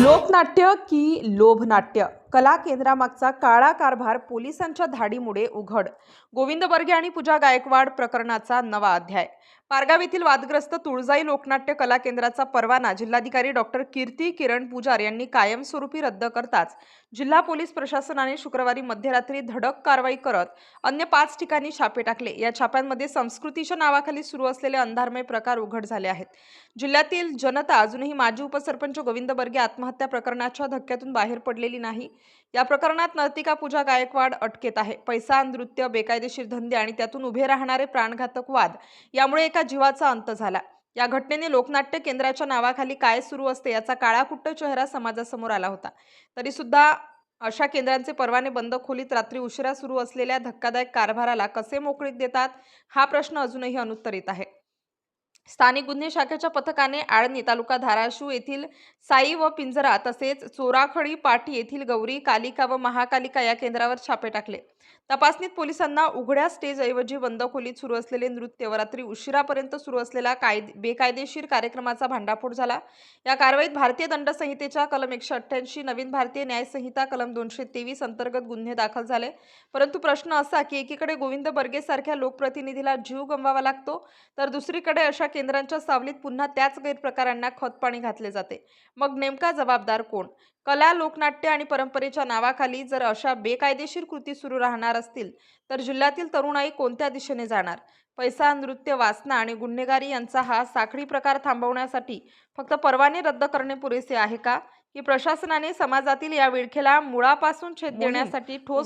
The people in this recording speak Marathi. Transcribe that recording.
लोकनाट्य की लोभनाट्य? कला केंद्रामागचा काळा कारभार पोलिसांच्या धाडीमुळे उघड. गोविंद बर्गे आणि पूजा गायकवाड प्रकरणाचा नवा अध्याय. पारगाव येथील वादग्रस्त तुळजाई लोकनाट्य कला केंद्राचा परवाना जिल्हाधिकारी डॉक्टर कीर्ती किरण पुजार यांनी कायमस्वरूपी रद्द करताच जिल्हा पोलीस प्रशासनाने शुक्रवारी मध्यरात्री धडक कारवाई करत अन्य पाच ठिकाणी छापे टाकले. या छाप्यांमध्ये संस्कृतीच्या नावाखाली सुरू असलेले अंधारमय प्रकार उघड झाले आहेत. जिल्ह्यातील जनता अजूनही माजी उपसरपंच गोविंद बर्गे आत्महत्या प्रकरणाच्या धक्क्यातून बाहेर पडलेली नाही. या प्रकरणात नर्तिका पूजा गायकवाड अटकेत आहे. पैसा नृत्य बेकायदेशीर धंदे आणि त्यातून उभे राहणारे प्राणघातक वाद यामुळे एका जीवाचा अंत झाला. या घटनेने लोकनाट्य केंद्राच्या नावाखाली काय सुरू असते याचा काळाकुट्ट चेहरा समाजासमोर आला होता. तरी सुद्धा अशा केंद्रांचे परवाने बंद खोलीत रात्री उशिरा सुरू असलेल्या धक्कादायक कारभाराला कसे मोकळीक देतात हा प्रश्न अजूनही अनुत्तरित आहे. स्थानिक गुन्हे शाखेच्या पथकाने आळणी तालुका धाराशिव येथील साई व पिंजरा तसेच चोराखडी पाटी येथील गौरी कालिका व महाकालिका या केंद्रावर छापे टाकले. तपासणीत पोलिसांना उघड्या स्टेजऐवजी बंद खोलीत सुरू असलेले नृत्य व रात्री उशिरापर्यंत सुरू असलेला कायद बेकायदेशीर कार्यक्रमाचा भांडाफोड झाला. या कारवाईत भारतीय दंड संहितेच्या कलम एकशे अठ्ठ्याऐंशी नवीन भारतीय न्यायसंहिता कलम दोनशे तेवीस अंतर्गत गुन्हे दाखल झाले. परंतु प्रश्न असा की एकीकडे गोविंद बर्गेसारख्या लोकप्रतिनिधीला जीव गमवावा लागतो तर दुसरीकडे अशा केंद्रांच्या सावलीत पुन्हा त्याच गैरप्रकारांना खतपाणी घातले जाते. मग नेमका जबाबदार कोण? कला लोकनाट्य आणि परंपरेच्या नावाखाली जर अशा बेकायदेशीर कृती सुरू राहणार असतील तर जिल्ह्यातील तरुणाई कोणत्या दिशेने जाणार? पैसा नृत्य वासना आणि गुन्हेगारी यांचा हा साखळी प्रकार थांबवण्यासाठी फक्त परवाने रद्द करणे पुरेसे आहे का? की प्रशासनाने समाजातील या विळखेला मुळापासून छेद देण्यासाठी ठोस